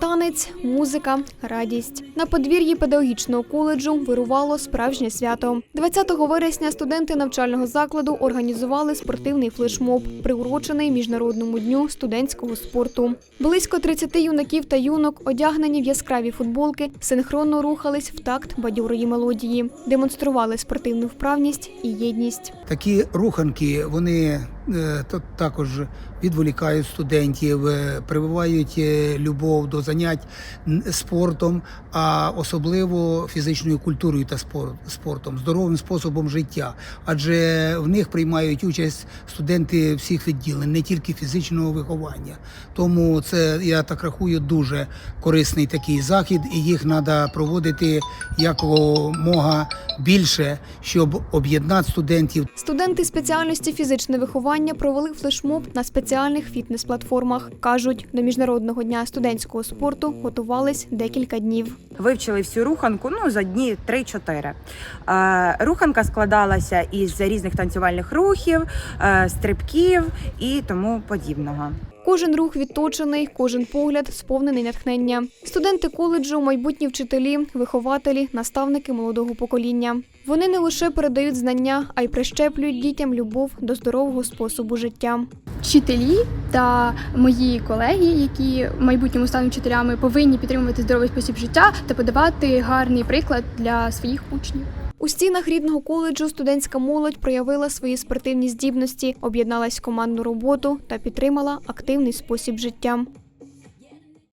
Танець, музика, радість. На подвір'ї педагогічного коледжу вирувало справжнє свято. 20 вересня студенти навчального закладу організували спортивний флешмоб, приурочений Міжнародному дню студентського спорту. Близько 30 юнаків та юнок, одягнені в яскраві футболки, синхронно рухались в такт бадьорої мелодії, демонстрували спортивну вправність і єдність. Такі руханки вони також відволікають студентів, е, прививають е, любов до занять спортом, а особливо фізичною культурою та спор- спортом, здоровим способом життя. Адже в них приймають участь студенти всіх відділень, не тільки фізичного виховання. Тому це я так рахую дуже корисний такий захід, і їх треба проводити якомога більше, щоб об'єднати студентів Студенти спеціальності фізичне виховання провели флешмоб на спеціальних фітнес-платформах. кажуть, до міжнародного дня студентського спорту готувались декілька днів. Вивчили всю руханку ну за дні 3-4. Е, руханка складалася із різних танцювальних рухів, е, стрибків і тому подібного. Кожен рух відточений, кожен погляд сповнений натхнення. Студенти коледжу, майбутні вчителі, вихователі, наставники молодого покоління. Вони не лише передають знання, а й прищеплюють дітям любов до здорового способу життя. вчителі та мої колеги, які в майбутньому стануть вчителями, повинні підтримувати здоровий спосіб життя та подавати гарний приклад для своїх учнів. У стінах рідного коледжу студентська молодь проявила свої спортивні здібності, об'єдналась в командну роботу та підтримала активний спосіб життя.